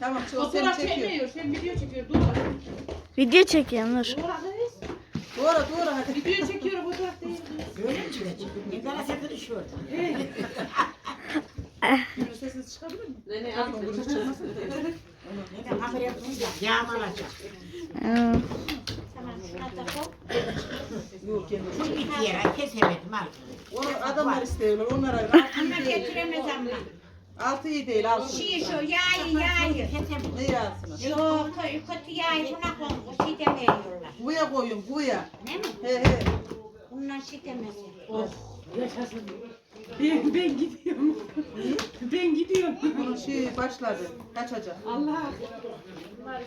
Tamam o seni Fotoğraf çekiyor. çekmiyor. Sen video çekiyor. Dur. Video çekiyorum dur. Doğru doğru hadi. Video çekiyor fotoğraf değil. Ne kadar satın iş var. Şimdi sesiniz çıkabilir mi? Ne ne Bakın gürültü çıkmasın. Neden haber yaptınız ya? Yağmalacak. Aa, Yok yani. Çok bir yere kesemedim al. Onu adamlar istiyorlar. Onlara Ama getiremez ama. Altı iyi değil altı. Şey şu yağı. Kesemedim. Ne yazsın? Yok kötü kötü yağı buna koy. O şey demiyorlar. Buya koyun buya. Ne mi? He he. Bunlar şey demez. Ben, ben gidiyorum. ben gidiyorum. Bunun şey başladı. Kaçacak. Allah.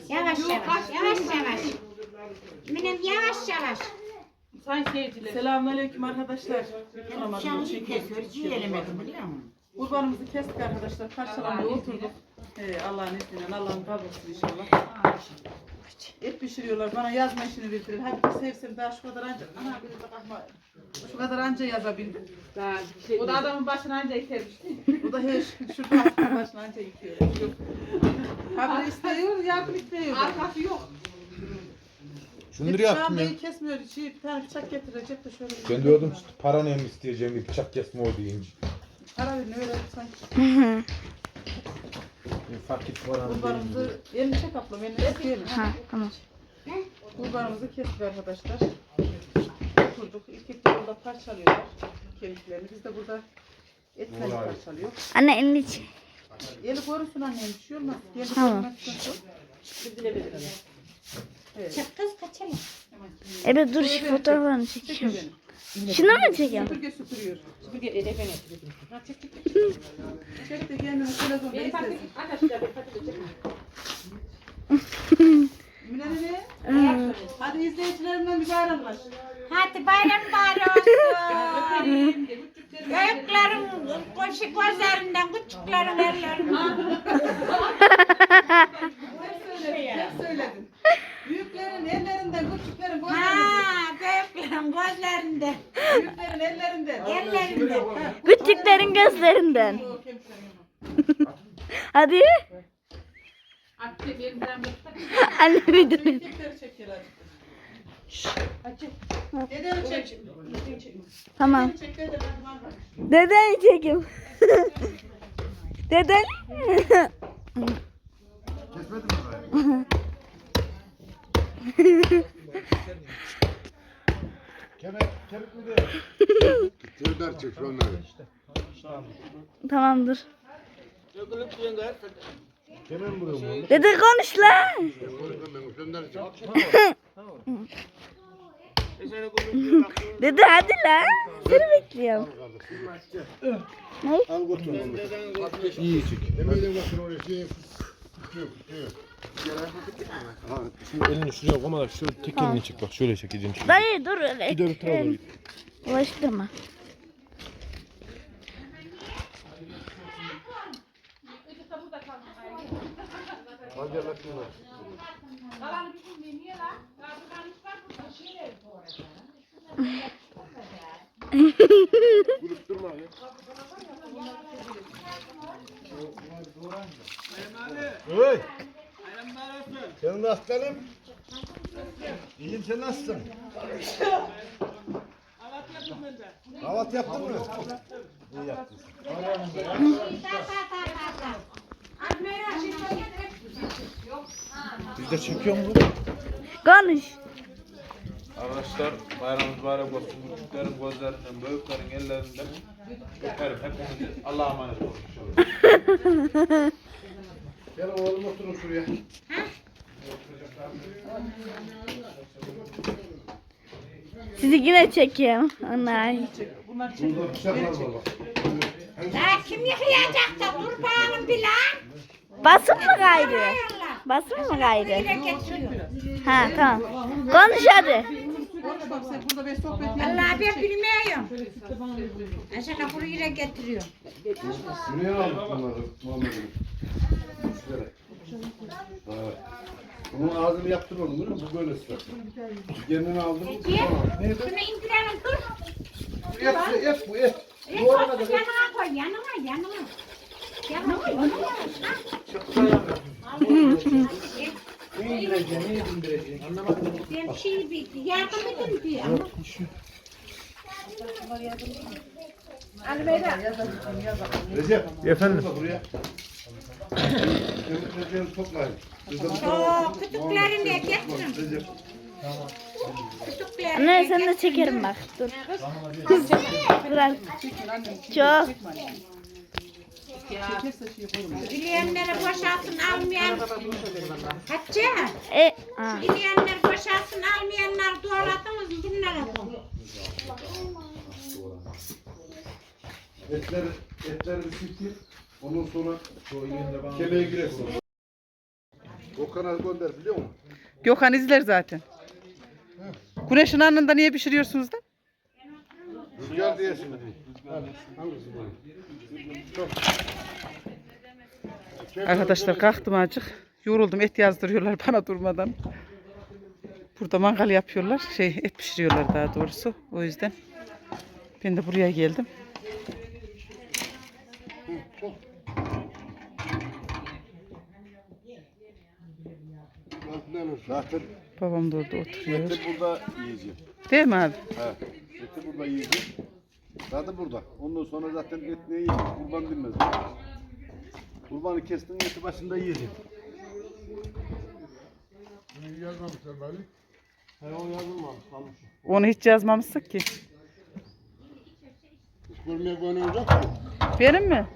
Yavaş yavaş yavaş yavaş. Benim yavaş yavaş. Sayın seyirciler. Selamünaleyküm arkadaşlar. Şanlı kesiyor. Ciğeremedim biliyor musun? Kurbanımızı kestik arkadaşlar. Parçalamaya oturduk. He, Allah'ın izniyle. Allah'ın kabul etsin inşallah. Et pişiriyorlar. Bana yazma işini bildirir. Hadi sevsem daha şu kadar anca. Ana bir de bakma. Şu kadar anca yazabildim. Daha bir şey o da adamın başına anca itermişti. Bu da he şurada aslında başına anca yıkıyor. Yok. Haberi istiyor, yardım istiyor. Arkası yok. Şunları yaptım ya. Şambeyi kesmiyor. Şey, bir tane bıçak getirecek de şöyle. Ben diyordum işte para ne mi isteyeceğim bir bıçak kesme o deyince. Para verin öyle sanki. Fakir var abi. Kurbanımızı elini çek ablam elini isteyelim. ha tamam. Kurbanımızı kestik arkadaşlar. Oturduk. İlk ilk burada parçalıyorlar kemiklerini. Biz de burada Olay. parçalıyor. Anne elini çek. Eli korusun annem bir şey olmaz. Tamam. Evet. Kız kaçalım. Ebe dur şu Çekiyor çekeyim. beni. Şunu mu çekeyim? Süpürge süpürüyor. Süpürge edefene. Ha, çek çek çek. Çek de kendini Beni fark et. Arkadaşlar beni fark edecek. Mine ne? Aa, Hadi izleyicilerimden bir. Hadi bayram bari olsun. Büyüklerin koşu gözlerinden, küçüklerin ellerinden. Hep söyledin. Büyüklerin ellerinden, küçüklerin gözlerinden. Ha, büyüklerin gözlerinden, Büyüklerin ellerinden. ellerinden. Küçüklerin gözlerinden. Yok, hemşerim. Hadi. Artık elimden. Anne bir dur. Erkekleri çekiyor azıcık. Dedeni çek. Dedeni çek. Tamam. Dedeni çek, bak bak. Deden çekim. Deden. Kemek, kemik mi de? Serdar çek şu onları. Tamam dur. Kemen vuruyorum oğlum. Dede konuş la. Ben Serdar çek. Dede hadi la. Seni bekliyorum. Al götür onu. İyi çek. Emeğiyle götür oraya şey. Tutuyor, tutuyor. Şu elini şuraya koyma da şu tek elini çek bak şöyle çekeceğim şimdi. Dayı dur öyle. Bir de bir tarafa doğru git. Ulaştırma. Vurup durma ya. Hey! Senin de aslanım. İyiyim sen nasılsın? Havat yaptın mı? İyi yaptın. Biz de çekiyor mu? Konuş. Arkadaşlar bayramınız mübarek olsun. Küçüklerin gözlerinden, büyüklerin ellerinden öperim. Hepinizi Allah'a emanet olun. Gel oğlum oturun şuraya. Sizi yine çekiyorum. Onlar. Bunlar çek. Burada bıçaklar var bak. Ya kim yıkayacak da dur bağırın bir lan. Basın mı gayrı? Basın mı gayrı? Ha tamam. Konuş hadi. Konuş bak sen burada bir sohbet yapın. Allah ben bilmiyorum. Aşağı buraya getiriyor. Şuraya aldık bunları. Şuraya. Evet. Bunun ağzını yaptır oğlum biliyor musun? Bu böyle ıslak. Kendini aldım. Neydi? Şunu indirelim dur. Et, et bu et. E, Doğrana koy, da yanına koy yanına yanına. Yanına yanına. Ha. Ne indireceksin, ne indireceksin? Anlamadım. Ben şey bitti. Yardım edin diye. Ama Recep. Efendim? Buraya. Recep'i toplayın. Çok kütüklerini. Recep. Kütüklerini Anne sen de çekerim bak. Dur. Bırak. Çok. Dileyenleri boşaltın almayan. Hatice. E, ha. Dileyenler boşaltın almayanlar doğradınız mı bunlara koy. Etler, etler bir siktir. Ondan sonra kemiğe girersin. O kanal gönder biliyor musun? Gökhan izler zaten. Güneşin anında niye pişiriyorsunuz da? Rüzgar diyesin mi? Arkadaşlar kalktım azıcık. Yoruldum et yazdırıyorlar bana durmadan. Burada mangal yapıyorlar. Şey et pişiriyorlar daha doğrusu. O yüzden ben de buraya geldim. Zaten Babam da orada oturuyor. eti burada yiyeceğim. Değil mi abi? He. Eti burada yiyeceğim. Zaten burada. Ondan sonra zaten et ne yiyeceğim? Kurban bilmez. Kurbanı kestin eti başında yiyeceğim. Onu hiç yazmamıştık ki. Görmeye koyulacak Benim mi?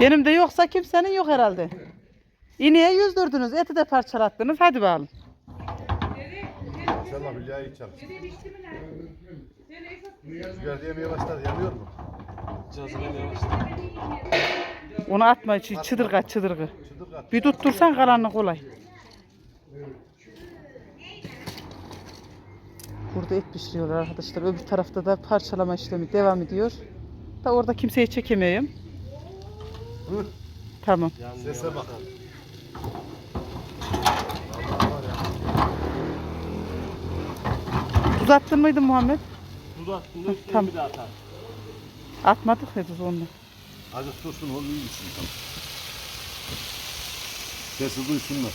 Benim de yoksa kimsenin yok herhalde. İneğe yüzdürdünüz, eti de parçalattınız. Hadi bakalım. İnşallah iyi çalışır. Rüzgar diyemeye başladı. Yanıyor mu? Onu atma, çı- çıdırga çıdırgı. Çıdır kat. Bir tuttursan kalanı kolay. Burada et pişiriyorlar arkadaşlar. Öbür tarafta da parçalama işlemi devam ediyor. Da orada kimseyi çekemiyorum. Hı? Tamam. Sese bak. Tuz attın mıydı Muhammed? Tuz attım da üstüne tamam. bir daha atar. Atmadık ya tuz onunla. Azıcık dursun oğlum iyi misin? Tamam. Sesi duysunlar.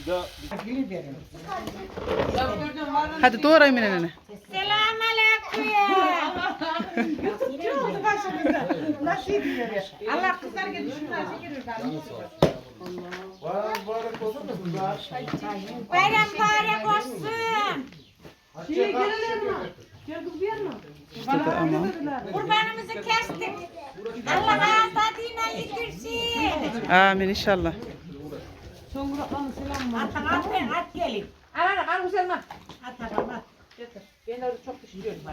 Bir daha Hadi doğru Emine nene. Selam aleyküm. Allah kızlar geldi şunlar çekilir Bayram mübarek olsun. Burada da aman. Kurbanımızı kestik. Allah ağız tadıyla yedirsin. Amin inşallah. At at at gelin. Ana kan güzel At at at.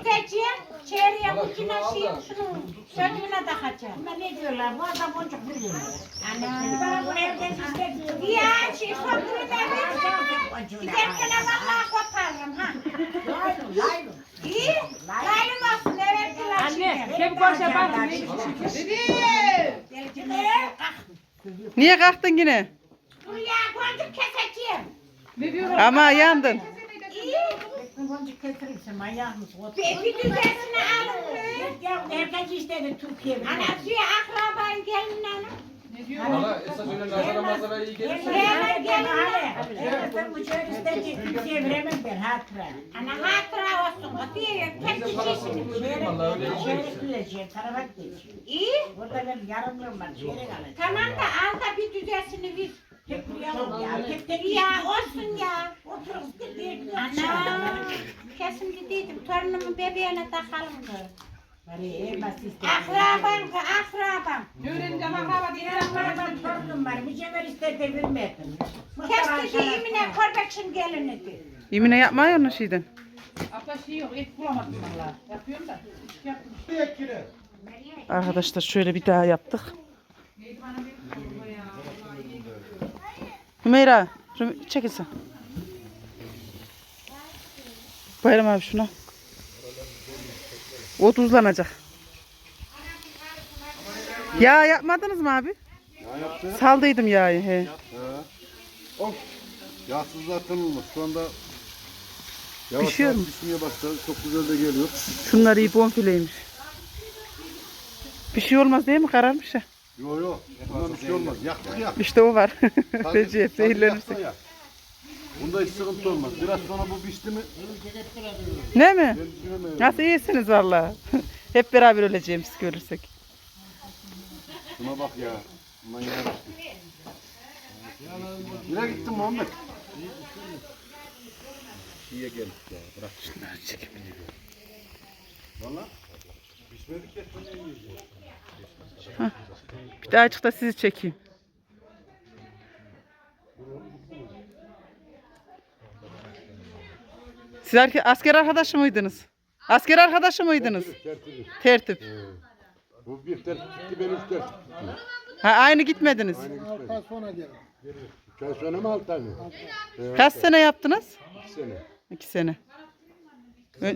Teciğim, çeyreğe kutuna şey, şunu sökümüne takacağım. Bunlar ne diyorlar? Bu adam boncuk vuruyor. Ana. Bu evden işte. Ya şey de ver. Giderken vallahi koparırım ha. Laylon. İyi. Laylım olsun evet diler Anne, kim koşa bak. Niye kalktın yine? Buraya boncuk keseceğim. Ama yandın. Boncuk getirirsin manyak mısın? Otur. Bir, bir düzesini alın kız. Ya erkek istedi Türkiye'de. Ana suya akrabayın gelin ana. Valla esas öyle nazara mazara iyi gelir. Gelin gelin. Erkekten bu çocuk istedi Türkiye'ye veremem ben hatıra. Ana hatıra olsun. O diyor kendi çeşini. Çeyrek, çeyrek diyeceğim, tarafa gideceğim. İyi. Burada benim yarımlığım var, çeyrek alacağım. Tamam da al da bir düzesini ver. Hep ya, hep de Ya olsun ya. Gidiyoruz. Ana. Kesin dediydim. Torunumun bebeğine takalım da. Bari elmas istedim. Akrabam, akrabam. Torunum var, mücevher istedi de vermedim. Kesti bir imine korbekşin gelinidir. Emine yapma ya onu şeyden. Arkadaşlar şöyle bir daha yaptık. Hümeyra, çekilsin. Bayram abi şuna. O tuzlanacak. Ya yapmadınız mı abi? Ne yaptı? Saldıydım yağı. He. Of. Yağsız zaten olmaz. Şu anda yavaş Pişiyor yavaş mu? pişmeye başladı. Çok güzel de geliyor. Şunlar iyi bonfileymiş. Bir şey olmaz değil mi? Kararmış ya. Yo yo. Bundan bir şey olmaz. Yaktık ya. İşte o var. Recep ya. Bunda hiç sıkıntı olmaz. Biraz sonra bu pişti mi Ne mi? ben düşünemiyorum. Nasıl iyisiniz valla. Hep beraber öleceğimiz görürsek. Şuna bak ya. Bundan yine pişti. Nereye gittin Muhammed? İyiye geldik ya. Bırak. Valla. Pişmedik ya. Bir daha açıkta sizi çekeyim. Siz arke- asker arkadaşı mıydınız? Asker arkadaşı mıydınız? Tertemiz. Tertip. Bu bir tertip gitti, ben üç tertip gittim. Ha, aynı gitmediniz. Aynı gitmedi. Üç ay sonra mı altı ay mı? Kaç sene yaptınız? iki sene. İki sene. Ö-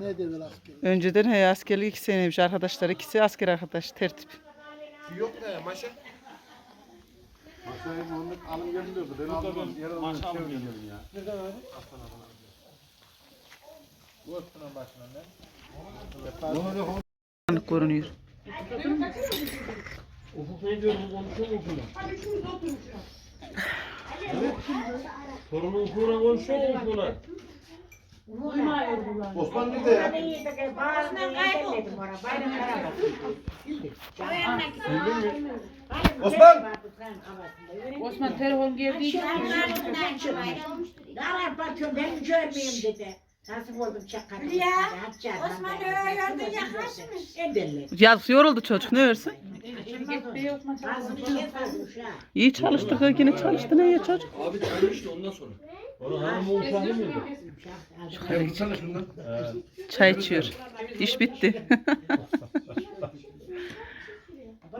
Önceden he, askerlik iki seneymiş arkadaşlar. İkisi asker arkadaş tertip. Masaya Muhammed alım gelin diyordu. Ben aldım. Yer aldım. Şey oynayalım ya. Anlık görünüyor. Ufuk ne diyor bu konuşuyor mu ufukla? Torunu ufukla konuşuyor mu ufukla? Osman nerede ya? Osman kayboldu. Bayramlara Osman! Osman telefon geldi. Dalar bakıyorum ben görmeyeyim dedi. Nasıl oldum. Ya, Osman öyle yaklaşmış. Yoruldu çocuk ne yapmamış ha. İyi çalıştık yine çalıştı ne ya çocuk? Abi çaymıştı ondan sonra. Şundan. Çay içiyor. İş bitti.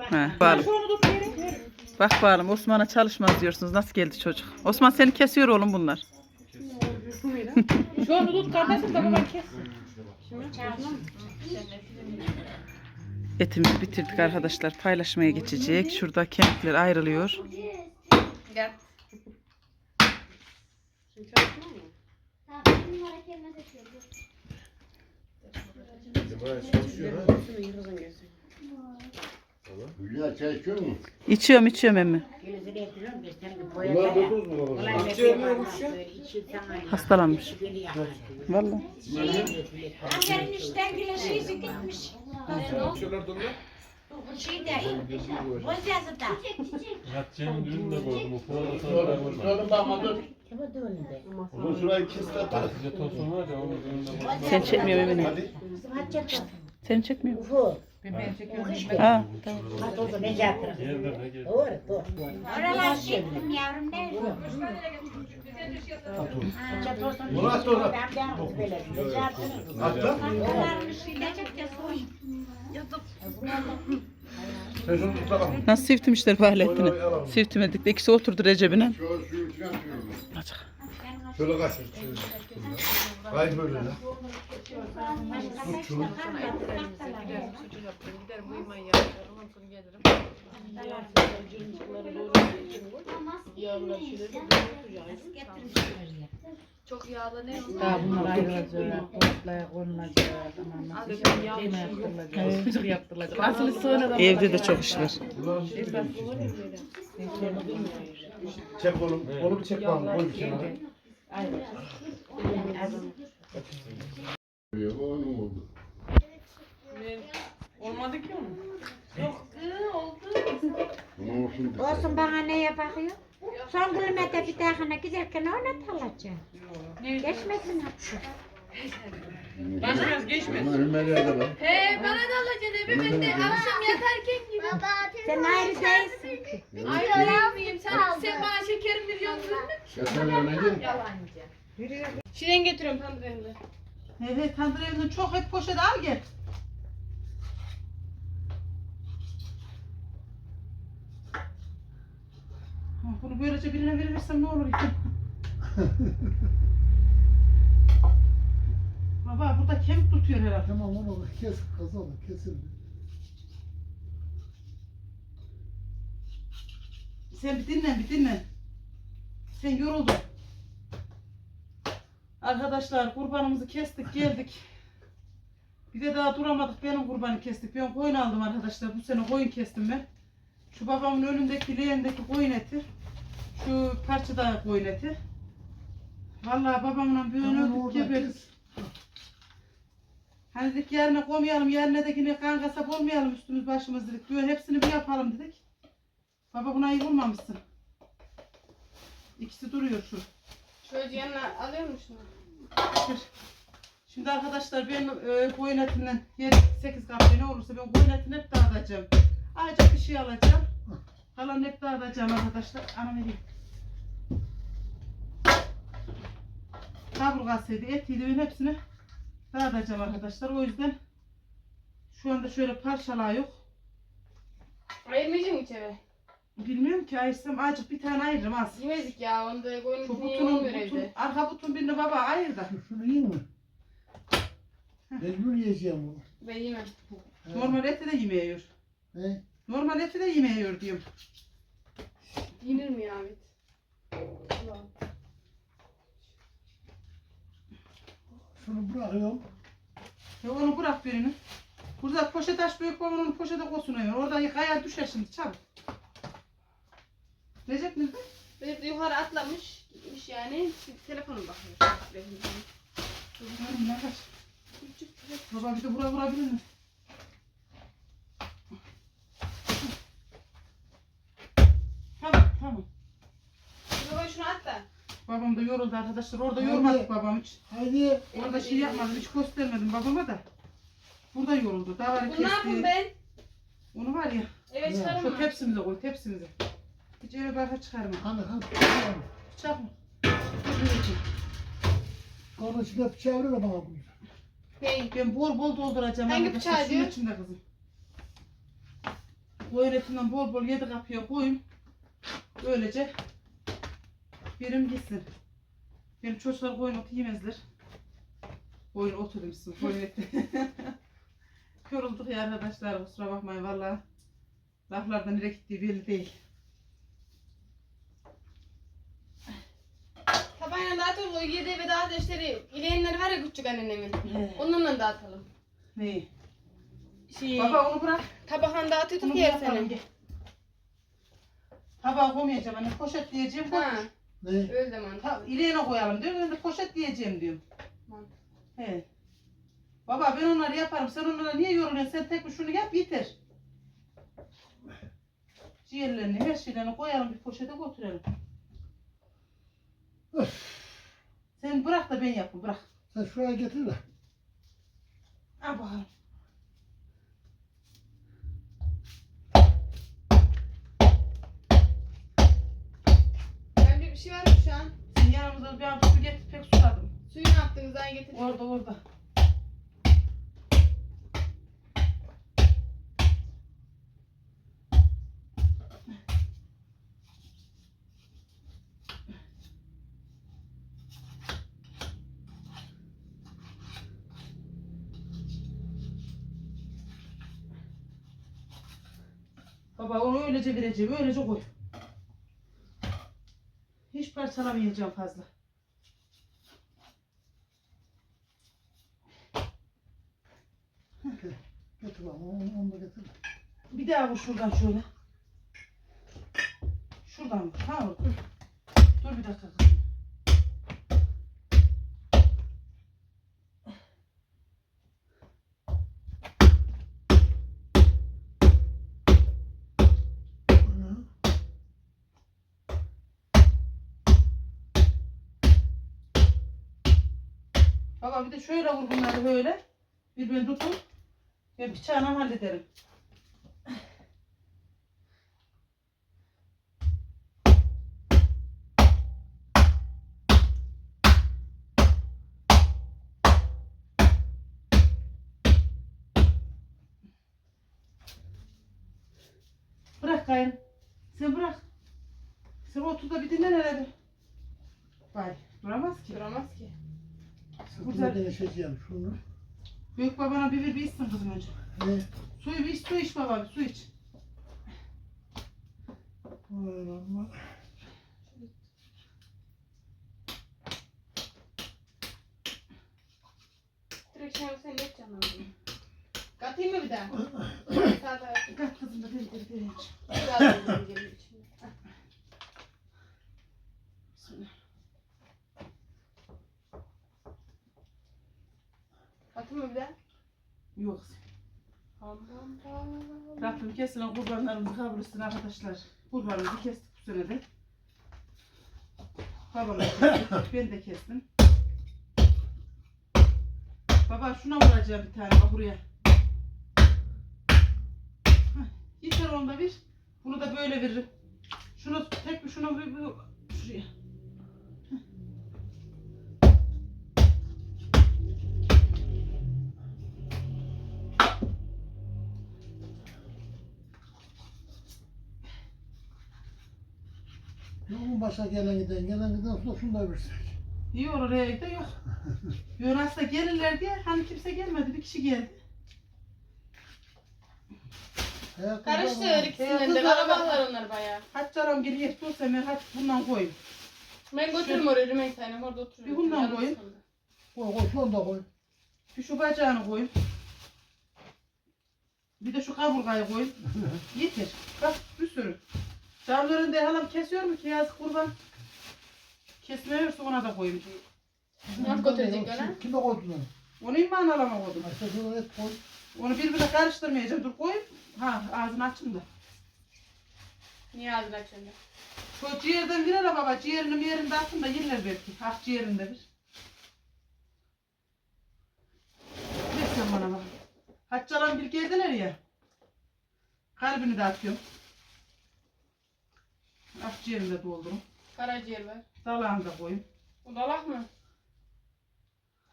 ha, bakalım. Bak bakalım Osman'a çalışmaz diyorsunuz. Nasıl geldi çocuk? Osman seni kesiyor oğlum bunlar. Şu onu tut kardeşim da baban kes. Etimizi bitirdik arkadaşlar. Paylaşmaya geçecek. Şurada kemikler ayrılıyor. Mu? İçiyorum içiyorum emmi. Bunlar dokuz mu baba? Ulan ne ya? Hastalanmış. Beni. Vallahi. Annenin işten şeysi gitmiş. Bu şey de düğünü koydum. Ufukla da koydum. Bakma dur. Şurayı kes de onun düğününde koydum. Sen çekmiyorum Emine. Çekmiyorum. Ufu. Ha, tamam. De geldi. Doğru doğru. Oralar çektim yavrum ne? Olsun. Murat Doğru. Ben de yaptım böyle. Ne yaptın? Atla. Oralar tut. Şöyle kaçır. Kay böyle lan. Tut şunu. Daha bunlar ayrılacak. Korkutmaya konulacak. Aman nasıl yemeğe yaptırılacak. Sıcak yaptırılacak. Asıl sonra Evde de çok iş var. Çek oğlum. Onu bir çek bakalım. Koy bir kenara. O ne oldu? Olmadı ki onun. Bunu olsun. de. Olsun bana neye bakıyor? Son kilometre bir tane giderken ona talacağım. Geçmesin hakkı. Başımız geçmez. Bunlar Hümer'e bak. He bana da alacaksın evi ben de akşam yatarken. Sen ayrı değilsin ki. Ay öyle miyim? Sen, sen bana şekerim veriyorsun değil mi? Ya sen öyle gel. Şiren getiriyorum tandır evinde. He he tandır evinden çok hep poşet al gel. Ha, Bunu böylece birine verirsem ne olur ya? Baba burada kemik tutuyor herhalde. Tamam onu kes kazalım kesin. Sen bir dinlen bir dinlen. Sen yoruldun. Arkadaşlar kurbanımızı kestik geldik. Bir de daha duramadık benim kurbanı kestik. Ben koyun aldım arkadaşlar. Bu sene koyun kestim ben. Şu babamın önündeki leğendeki koyun eti. Şu parçada koyun eti. Vallahi babamla bir öldük geberdik. Hani dedik yarına koymayalım, yarına da yine kan kasap olmayalım üstümüz başımız dedik. Böyle hepsini bir yapalım dedik. Baba buna iyi vurmamışsın. İkisi duruyor şu. Şöyle yanına alıyor musun? Şimdi arkadaşlar ben e, koyun etinden 7-8 kapya ne olursa ben koyun etini hep dağıtacağım. Ayrıca bir şey alacağım. Kalan hep dağıtacağım arkadaşlar. Ana vereyim. Kaburgasıydı, etiydi ben hepsini dağıtacağım arkadaşlar. O yüzden şu anda şöyle parçalar yok. Ayırmayacak mı içeri? Bilmiyorum ki ayırsam azıcık bir tane ayırırım az. Yemezik ya. Onda koyun Şu butunun, butun, arka butun birini baba ayır da. Şunu yiyeyim mi? Mecbur yiyeceğim bunu. Ben yemem. He. Normal eti de yemeyiyor. He. Normal eti de yemeyiyor diyorum. Yenir mi ya Ahmet? Şunu bırakıyorum. Ya onu bırak birini. Burada poşet aç büyük babam onu poşete koysun. Orada kayar düşer şimdi çabuk. Recep nerede? Recep de yukarı atlamış. Gitmiş yani. Şimdi telefona bakıyor. Bilmiyorum, ne kaç. Baba bir de bura vurabilir mi? Tamam tamam. Baba şunu at da. Babam da yoruldu arkadaşlar. Orada Hadi. yormadık babam hiç. Haydi. Orada şey yapmadım hiç göstermedim babama da. Burada yoruldu. Davarı Bunu ne yapayım kesti. ben? Onu var ya. Evet çıkarım Şu mı? tepsimize koy tepsimize. Hiç eve barka çıkarma. Hadi hadi. Bıçak mı? Dur, Onun içinde bıçağı verir bana bunu. Hey. Ben bol bol dolduracağım. Hangi arkadaşlar, bıçağı şunun diyor? içinde kızım. Koyun etinden bol bol yedi kapıya koyun. Böylece birim gitsin. Benim çocuklar koyun otu yemezler. Koyun otu demişsin. Koyun eti. Yorulduk ya arkadaşlar. Kusura bakmayın valla. Laflardan nereye gittiği belli değil. Tabağına dağıtalım. O yedi ve dağıtışları. İleyenler var ya küçük annemin. Onunla dağıtalım. Neyi? Şey, Baba onu bırak. tabağını dağıtıyorduk ya bırakalım, seni. gel. Tabağa koymayacağım. Hani poşet diyeceğim. Koy. Ha, Ne? öyle. Ta, ileğine koyalım diyorum. Ben de poşet diyeceğim diyorum. Tamam. He. Baba ben onları yaparım. Sen onlara niye yoruluyorsun? Sen tek bir şunu yap yeter. Ciğerlerini, her şeylerini koyalım bir poşete götürelim. Sen bırak da ben yapayım bırak. Sen şuraya getir de. Al bakalım. Ben bir, bir şey var mı şu an? Sen yanımızda bir an su getir pek suladım. Suyu ne yaptınız? Daha getir. Orada orada. Baba onu öylece vereceğim, öylece koy. Hiç parçalamayacağım fazla. Getir bana. Onu, onu da getir. Bir daha vur şuradan şöyle. Şuradan vur. Tamam. Dur bir dakika. Baba bir de şöyle vur bunları böyle. Birbirini tutun. Ben bıçağla hallederim. Bırak kayın. Sen bırak. Sen otur da bir dinlen hele. Vay duramaz ki. Duramaz ki. Sırtına değişeceğim şunu. Büyük babana bir ver bir içsin kızım önce. Ne? Suyu bir iç, su iç baba, bir su iç. Vay Allah. içine sen ne canım? Katayım mı bir daha? Sağ tarafı. Kalk kızım da deli deli deli. Sağ Mı bir daha? Yok. Rabbim kesilen kurbanlarımızı kabul etsin arkadaşlar. Kurbanımızı kestik bu sene de. Babam da kesti, ben de kestim. Baba şuna vuracağım bir tane buraya. Hah, Yeter onda bir. Bunu da böyle veririm. Şunu tek bir şunu bir, bir şuraya. Başa gelen giden, gelen giden şunu da versek. İyi olur evde yok. Aslında gelirler diye hani kimse gelmedi bir kişi geldi. Hayat Karıştır var. ikisinden de. Kalabalıklar onlar bayağı. Haccaram geliyor dursa ben hadi bundan koyayım. Ben götürürüm oraya Rümeysa'yla orada oturuyorum. Bir bundan koyun. kaldı. Koy koy şunu da koy. Bir şu bacağını koyayım. Bir de şu kaburgayı koyayım. Yeter. Bak bir sürü. Camların de halam kesiyor mu ki yazık kurban. Kesmiyorsa ona da koyayım. Nasıl götürecekler ha? Kime koydun onu? Onu iman alama koydum. İşte şunu et koy. Onu birbirine karıştırmayacağım. Dur koyayım. Ha ağzını açın da. Niye ağzını açıyorsun? Şu ciğerden bir ara baba. Ciğerini bir yerinde atın da yerler belki. Ah ciğerinde bir. Ver sen bana bak. Haccalan bir geldiler ya. Kalbini de atıyorum. Ah ciğerini de doldurun. Karaciğer var. Dalağını da koyayım. O dalak mı?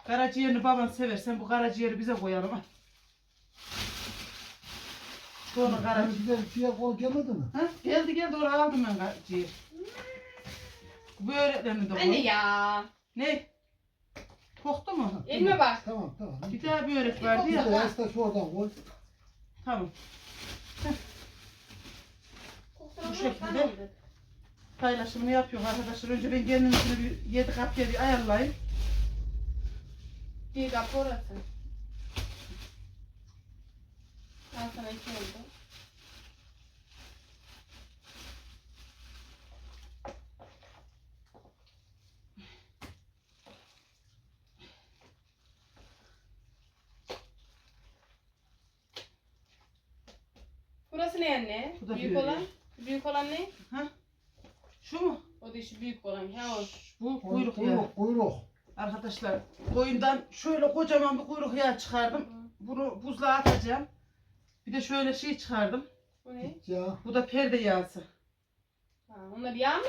Karaciğerini baban sever. Sen bu karaciğeri bize koyalım ha. Sonra karaciğer. Güzel suya koy gelmedi mi? Ha? Geldi geldi oraya aldım ben karaciğer. Bu öğretmenini de Anne koy. ya. Ne? Koktu mu? Elime bak. Tamam tamam. Bir daha bir öğret vardı Bir ya. de yasta şu oradan koy. Tamam. Bu şekilde. Paylaşımını yapıyor arkadaşlar. Önce ben kendimkini bir yedi kapya bir ayarlayayım. Bir kapı orası. Sana iki oldu. Burası ne anne? Bu da büyük olan. Büyük olan ne? Şu mu? O da şu büyük olan. Ha o. Bu Koy- kuyruk yağı. Kuyruk kuyruk. Arkadaşlar koyundan şöyle kocaman bir kuyruk yağı çıkardım. Bunu buzluğa atacağım. Bir de şöyle şey çıkardım. Bu ne? Ya. Bu da perde yağısı. Ha, onlar yağ mı?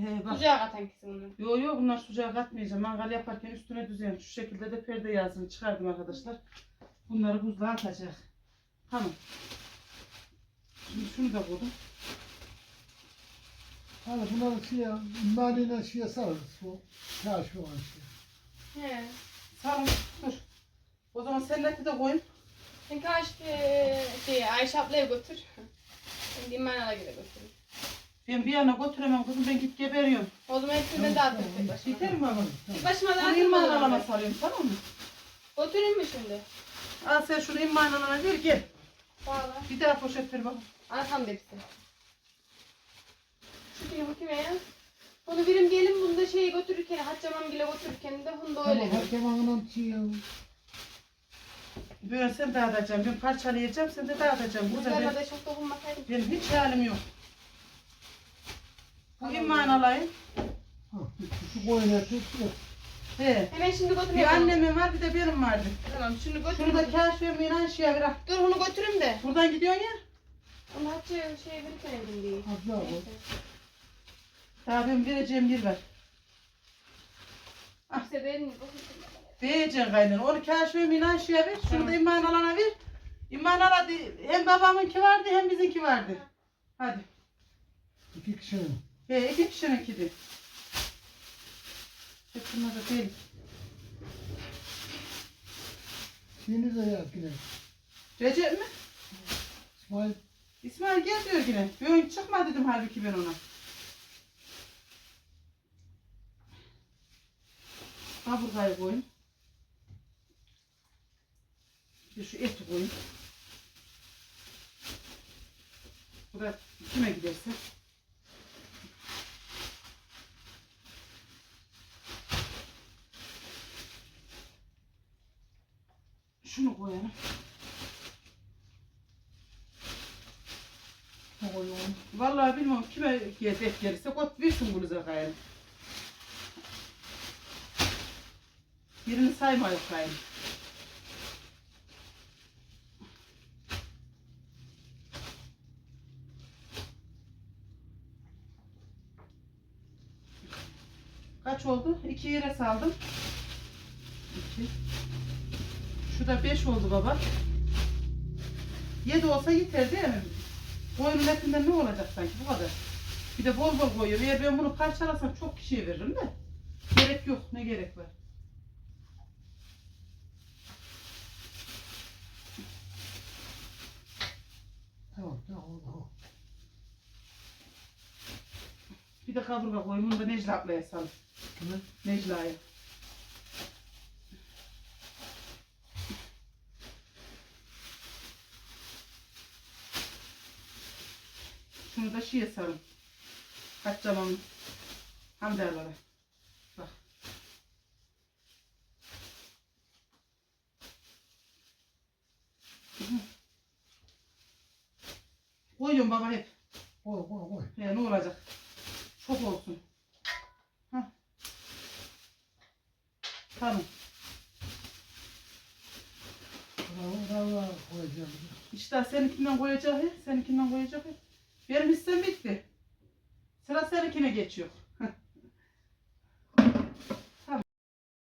He bak. Sıcağı katan kesin onlar. Yo yo bunlar sucuğa katmayacağım. Mangal yaparken üstüne düzeyim. Şu şekilde de perde yağsını çıkardım arkadaşlar. Bunları buzluğa atacak. Tamam. Şimdi şunu da koydum. Hani bunları şeye, naline şeye sararız. Şu kaş olan şey. He. Sarın. Dur. O zaman selleti de koyun. Sen kaç e, şey Ayşe ablaya götür. Ben de İman'a göre götüreyim. Ben bir yana götüremem kızım. Ben git geberiyorum. O zaman hepsini ben dağıtırım tek başıma. Yeter mi baba? Tek başıma Bunu dağıtırım. ben. sarıyorum tamam mı? Götüreyim mi şimdi? Al sen şunu imman alana ver gel. Bağla. Bir daha poşet ver baba. Arkam da hepsi. Şu bir bakayım ya. Onu birim diyelim bunu da şeye götürürken, Haccaman bile götürürken de bunu da öyle. Tamam hakemanın şey. Böyle sen dağıtacaksın. Ben parçalayacağım sen de dağıtacaksın. Burada ben, Burada da çok dokunmasaydım. benim hiç halim yok. Bu imman alayım. Ha, şu koyun eti. et. He. Hemen şimdi Bir götüreyim. annemin var bir de benim vardı. Tamam şimdi Şunu götüreyim. da kaşfım inan şeye bir al. Dur onu götüreyim de. Buradan gidiyorsun ya. Onu Hacca şey verirken elim değil. Hadi al koy. Neyse. Daha benim vereceğim bir var. İşte benim Vereceksin kaynana. Onu kaşfım inan şeye ver. Şunu da imman alana ver. İmman ala de- hem babamınki vardı hem bizimki vardı. Hadi. İki kişinin. He iki kişininki de. Hep bunlar da değil. Şeyini de yap yine. Recep mi? İsmail İsmail gel diyor yine. Bugün çıkma dedim halbuki ben ona. Kaburgayı koyun. Bir şu eti koyayım. Bu da kime giderse. Şunu koyalım. Vallahi bilmiyorum kime denk gelirse kot versin bunu zakayım. Birini sayma yok gayrı. Kaç oldu? İki yere saldım. İki. Şu da beş oldu baba. Yedi olsa yeter değil mi? Koyunun etinden ne olacak sanki bu kadar. Bir de bol bol koyuyorum. Eğer ben bunu parçalasam çok kişiye veririm de. Gerek yok. Ne gerek var? Tamam tamam oldu. Bir de kaburga koyayım. Bunu da Necla ablaya sal. Kime? Necla'ya. Şunu da şeye sarın. Kaç zaman Hamdi Arlara. Bak. Hı. Koyuyorum baba hep. Koy koy koy. Ya ne olacak? Çok olsun. Hah. Tamam. Bravo bravo koyacağım. İşte seninkinden koyacak ya. Seninkinden koyacak ya. Benim hissem bitti. Sıra seninkine geçiyor.